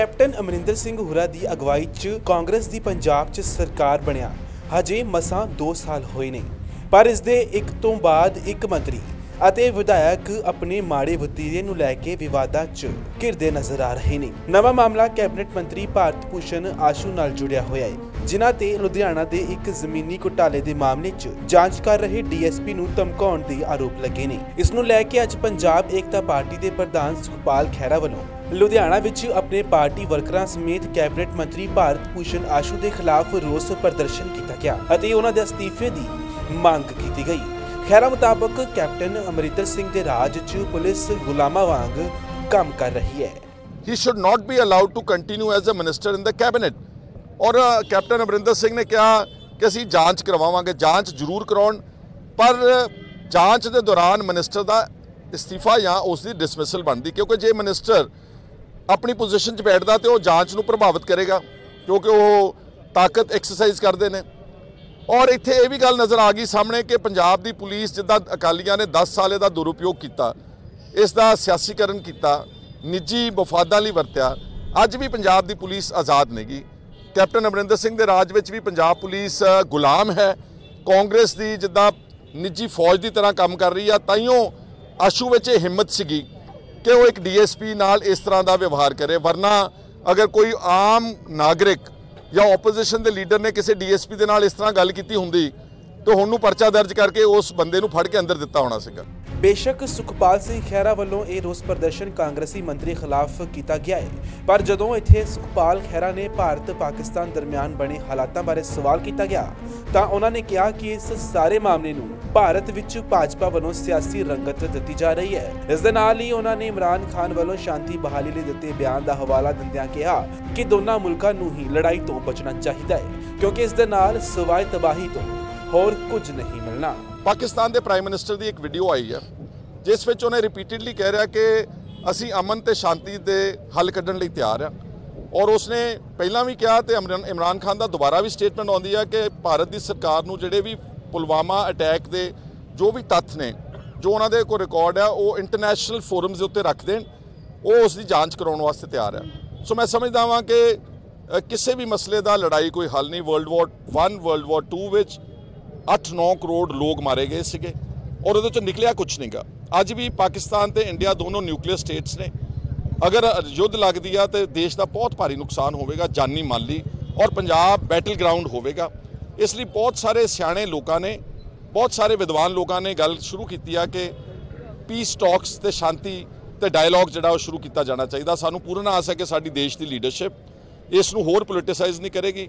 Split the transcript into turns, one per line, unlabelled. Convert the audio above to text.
Captain Amarinder Singh ਹੁਰਾ ਦੀ ਅਗਵਾਈ 'ਚ ਕਾਂਗਰਸ ਦੀ ਪੰਜਾਬ 'ਚ ਸਰਕਾਰ ਬਣਿਆ। ਹਜੇ ਮਸਾਂ 2 ਸਾਲ ਹੋਏ ਨੇ, ਪਰ ਇਸ ਦੇ ਇੱਕ ਤੋਂ ਬਾਅਦ ਇੱਕ ਮੰਤਰੀ ਅਤੇ ਵਿਧਾਇਕ ਆਪਣੇ ਮਾੜੇ ਵਤੀਰੇ ਨੂੰ ਲੈ ਕੇ ਵਿਵਾਦਾਂ 'ਚ ਘਿਰਦੇ ਨਜ਼ਰ ਆ ਰਹੇ ਨੇ। ਨਵਾਂ ਮਾਮਲਾ ਕੈਬਨਿਟ ਮੰਤਰੀ ਭਾਰਤ ਭੂਸ਼ਣ ਆਸ਼ੂ ਨਾਲ ਜੁੜਿਆ ਹੋਇਆ ਹੈ। ਜਿਨ੍ਹਾਂ ਤੇ ਲੁਧਿਆਣਾ ਦੇ ਇੱਕ ਜ਼ਮੀਨੀ ਘੁਟਾਲੇ ਦੇ ਮਾਮਲੇ 'ਚ ਜਾਂਚ ਕਰ ਰਹੇ ਡੀਐਸਪੀ ਨੂੰ ਧਮਕਾਉਣ ਦੇ ਆਰੋਪ ਲੱਗੇ ਨੇ। ਇਸ ਨੂੰ ਲੈ ਕੇ ਅੱਜ ਪੰਜਾਬ ਏਕਤਾ ਪਾਰਟੀ ਦੇ ਪ੍ਰਧਾਨ ਸੁਖਪਾਲ ਖਹਿਰਾ ਵੱਲੋਂ ਲੁਧਿਆਣਾ ਵਿੱਚ ਆਪਣੇ ਪਾਰਟੀ ਵਰਕਰਾਂ ਸਮੇਤ ਕੈਬਨਿਟ ਮੰਤਰੀ ਭਾਰਤ ਭੂਸ਼ਣ ਆਸ਼ੂ ਦੇ ਖਿਲਾਫ ਰੋਸ ਪ੍ਰਦਰਸ਼ਨ ਕੀਤਾ ਗਿਆ ਅਤੇ ਉਹਨਾਂ ਦੇ ਅਸਤੀਫੇ ਦੀ ਮੰਗ ਕੀਤੀ ਗਈ। ਖੈਰਾ ਮੁਤਾਬਕ ਕੈਪਟਨ ਅਮਰਿੰਦਰ ਸਿੰਘ ਦੇ ਰਾਜ 'ਚ ਪੁਲਿਸ ਗੁਲਾਮਾਂ ਵਾਂਗ ਕੰਮ ਕਰ ਰਹੀ ਹੈ।
He should not be allowed to continue as a minister in the cabinet. ਔਰ ਕੈਪਟਨ ਅਮਰਿੰਦਰ ਸਿੰਘ ਨੇ ਕਿਹਾ ਕਿ ਅਸੀਂ ਜਾਂਚ ਕਰਵਾਵਾਂਗੇ, ਜਾਂਚ ਜ਼ਰੂਰ ਕਰਾਉਣ। ਪਰ ਜਾਂਚ ਦੇ ਦੌਰਾਨ ਮਿਨਿਸਟਰ ਦਾ ਅਸਤੀਫਾ ਜਾਂ ਉਸ ਦੀ ਡਿਸਮਿਸਲ ਬਣਦੀ, ਕਿਉਂਕਿ ਜੇ ਮਿਨਿਸਟਰ ਆਪਣੀ ਪੋਜੀਸ਼ਨ 'ਚ ਬੈਠਦਾ ਤੇ ਉਹ ਜਾਂਚ ਨੂੰ ਪ੍ਰਭਾਵਿਤ ਕਰੇਗਾ, ਕਿਉਂਕਿ ਉਹ ਤਾਕਤ ਐਕਸਰਸਾਈਜ਼ ਕਰਦੇ ਨੇ। ਔਰ ਇੱਥੇ ਇਹ ਵੀ ਗੱਲ ਨਜ਼ਰ ਆ ਗਈ ਸਾਹਮਣੇ ਕਿ ਪੰਜਾਬ ਦੀ ਪੁਲਿਸ ਜਿੱਦਾਂ ਅਕਾਲੀਆਂ ਨੇ 10 ਸਾਲੇ ਦਾ ਦੁਰਉਪਯੋਗ ਕੀਤਾ, ਇਸ ਦਾ ਸਿਆਸੀਕਰਨ ਕੀਤਾ, ਨਿੱਜੀ ਮਫਾਦਾਂ ਲਈ ਵਰਤਿਆ, ਅੱਜ ਵੀ ਪੰਜਾਬ ਦੀ ਪੁਲਿਸ ਆਜ਼ਾਦ ਨਹੀਂਗੀ ਕੈਪਟਨ ਅਮਰਿੰਦਰ ਸਿੰਘ ਦੇ ਰਾਜ ਵਿੱਚ ਵੀ ਪੰਜਾਬ ਪੁਲਿਸ ਗੁਲਾਮ ਹੈ। ਕਾਂਗਰਸ ਦੀ ਜਿੱਦਾਂ ਨਿੱਜੀ ਫੌਜ ਦੀ ਤਰ੍ਹਾਂ ਕੰਮ ਕਰ ਰਹੀ ਆ ਤਾਈਓ ਆਸ਼ੂ ਵਿੱਚ ਇਹ ਹਿੰਮਤ ਸੀਗੀ ਕਿ ਉਹ ਇੱਕ ਡੀਐਸਪੀ ਨਾਲ ਇਸ ਤਰ੍ਹਾਂ ਦਾ ਵਿਵਹਾਰ ਕਰੇ। ਵਰਨਾ ਅਗਰ ਕੋਈ ਆਮ ਨਾਗਰਿਕ ਜਾਂ ਆਪੋਜੀਸ਼ਨ ਦੇ ਲੀਡਰ ਨੇ ਕਿਸੇ ਡੀਐਸਪੀ ਦੇ ਨਾਲ ਇਸ ਤਰ੍ਹਾਂ ਗੱਲ ਕੀਤੀ ਹੁੰਦੀ, ਤਾਂ ਹੁਣ ਨੂੰ ਪਰਚਾ ਦਰਜ ਕਰਕੇ ਉਸ ਬੰਦੇ ਨੂੰ ਫੜ ਕੇ ਅੰਦਰ ਦਿੱਤਾ ਹੋਣਾ ਸੀਗਾ।
ਬੇਸ਼ੱਕ ਸੁਖਪਾਲ ਸਿੰਘ ਖਹਿਰਾ ਵੱਲੋਂ ਇਹ ਰੋਸ ਪ੍ਰਦਰਸ਼ਨ ਕਾਂਗਰਸੀ ਮੰਤਰੀ ਖਿਲਾਫ ਕੀਤਾ ਗਿਆ ਹੈ। ਪਰ ਜਦੋਂ ਇੱਥੇ ਸੁਖਪਾਲ ਖਹਿਰਾ ਨੇ ਭਾਰਤ ਪਾਕਿਸਤਾਨ ਦਰਮਿਆਨ ਬਣੇ ਹਾਲਾਤਾਂ ਬਾਰੇ ਸਵਾਲ ਕੀਤਾ ਗਿਆ, ਤਾਂ ਉਹਨਾਂ ਨੇ ਕਿਹਾ ਕਿ ਇਸ ਸਾਰੇ ਮਾਮਲੇ ਨੂੰ ਭਾਰਤ ਵਿੱਚ ਭਾਜਪਾ ਵੱਲੋਂ ਸਿਆਸੀ ਰੰਗਤ ਦਿੱਤੀ ਜਾ ਰਹੀ ਹੈ। ਇਸ ਦੇ ਨਾਲ ਹੀ ਉਹਨਾਂ ਨੇ ਇਮਰਾਨ ਖਾਨ ਵੱਲੋਂ ਸ਼ਾਂਤੀ ਬਹਾਲੀ ਲਈ ਦਿੱਤੇ ਬਿਆਨ ਦਾ ਹਵਾਲਾ ਦਿੰਦਿਆਂ ਕਿਹਾ ਕਿ ਦੋਨਾਂ ਮੁਲਕਾਂ ਨੂੰ ਹੀ ਲੜਾਈ ਤੋਂ ਬਚਣਾ ਚਾਹੀਦਾ ਹੈ, ਕਿਉਂਕਿ ਇਸ ਦੇ ਨਾਲ ਸਵਾਏ ਤਬਾਹੀ ਤੋਂ ਹੋਰ ਕੁਝ ਨਹੀਂ ਮਿਲਣਾ।
ਪਾਕਿਸਤਾਨ ਦੇ ਪ੍ਰਾਈਮ ਮਿਨਿਸਟਰ ਦੀ ਇੱਕ ਵੀਡੀਓ ਆਈ ਹੈ। ਜਿਸ ਵਿੱਚ ਉਹਨੇ ਰਿਪੀਟਿਡਲੀ ਕਹਿ ਰਿਹਾ ਕਿ ਅਸੀਂ ਅਮਨ ਤੇ ਸ਼ਾਂਤੀ ਦੇ ਹੱਲ ਕੱਢਣ ਲਈ ਤਿਆਰ ਆ ਔਰ ਉਸਨੇ ਪਹਿਲਾਂ ਵੀ ਕਿਹਾ ਤੇ ਇਮਰਾਨ ਇਮਰਾਨ ਖਾਨ ਦਾ ਦੁਬਾਰਾ ਵੀ ਸਟੇਟਮੈਂਟ ਆਉਂਦੀ ਹੈ ਕਿ ਭਾਰਤ ਦੀ ਸਰਕਾਰ ਨੂੰ ਜਿਹੜੇ ਵੀ ਪੁਲਵਾਮਾ ਅਟੈਕ ਦੇ ਜੋ ਵੀ ਤੱਥ ਨੇ, ਜੋ ਉਹਨਾਂ ਦੇ ਕੋਲ ਰਿਕਾਰਡ ਆ, ਉਹ ਇੰਟਰਨੈਸ਼ਨਲ ਫੋਰਮਸ ਦੇ ਉੱਤੇ ਰੱਖ ਦੇਣ। ਉਹ ਉਸ ਦੀ ਜਾਂਚ ਕਰਾਉਣ ਵਾਸਤੇ ਤਿਆਰ ਆ। ਸੋ ਮੈਂ ਸਮਝਦਾ ਹਾਂ ਕਿ ਕਿਸੇ ਵੀ ਮਸਲੇ ਦਾ ਲੜਾਈ ਕੋਈ ਹੱਲ ਨਹੀਂ। ਵਰਲਡ ਵਾਰ 1 ਵਰਲਡ ਵਾਰ 2 ਵਿੱਚ 8-9 ਕਰੋੜ ਲੋਕ ਮਾਰੇ ਗਏ ਸੀਗੇ। ਔਰ ਉਹਦੇ ਚੋਂ ਨਿਕਲਿਆ ਕੁਝ ਨਹੀਂਗਾ। ਅੱਜ ਵੀ ਪਾਕਿਸਤਾਨ ਤੇ ਇੰਡੀਆ ਦੋਨੋਂ ਨਿਊਕਲੀਅਰ ਸਟੇਟਸ ਨੇ। ਅਗਰ ਯੁੱਧ ਲੱਗਦੀ ਆ ਤੇ ਦੇਸ਼ ਦਾ ਬਹੁਤ ਭਾਰੀ ਨੁਕਸਾਨ ਹੋਵੇਗਾ, ਜਾਨੀ ਮਾਲੀ ਔਰ ਪੰਜਾਬ ਬੈਟਲ ਗਰਾਊਂਡ ਹੋਵੇਗਾ। ਇਸ ਲਈ ਬਹੁਤ ਸਾਰੇ ਸਿਆਣੇ ਲੋਕਾਂ ਨੇ, ਬਹੁਤ ਸਾਰੇ ਵਿਦਵਾਨ ਲੋਕਾਂ ਨੇ ਗੱਲ ਸ਼ੁਰੂ ਕੀਤੀ ਆ ਕਿ ਪੀਸ ਟਾਕਸ ਤੇ ਸ਼ਾਂਤੀ ਤੇ ਡਾਇਲੌਗ ਜਿਹੜਾ ਉਹ ਸ਼ੁਰੂ ਕੀਤਾ ਜਾਣਾ ਚਾਹੀਦਾ। ਸਾਨੂੰ ਪੂਰਨ ਆਸ ਹੈ ਕਿ ਸਾਡੀ ਦੇਸ਼ ਦੀ ਲੀਡਰਸ਼ਿਪ ਇਸ ਨੂੰ ਹੋਰ ਪੋਲਿਟਿਸਾਈਜ਼ ਨਹੀਂ ਕਰੇਗੀ।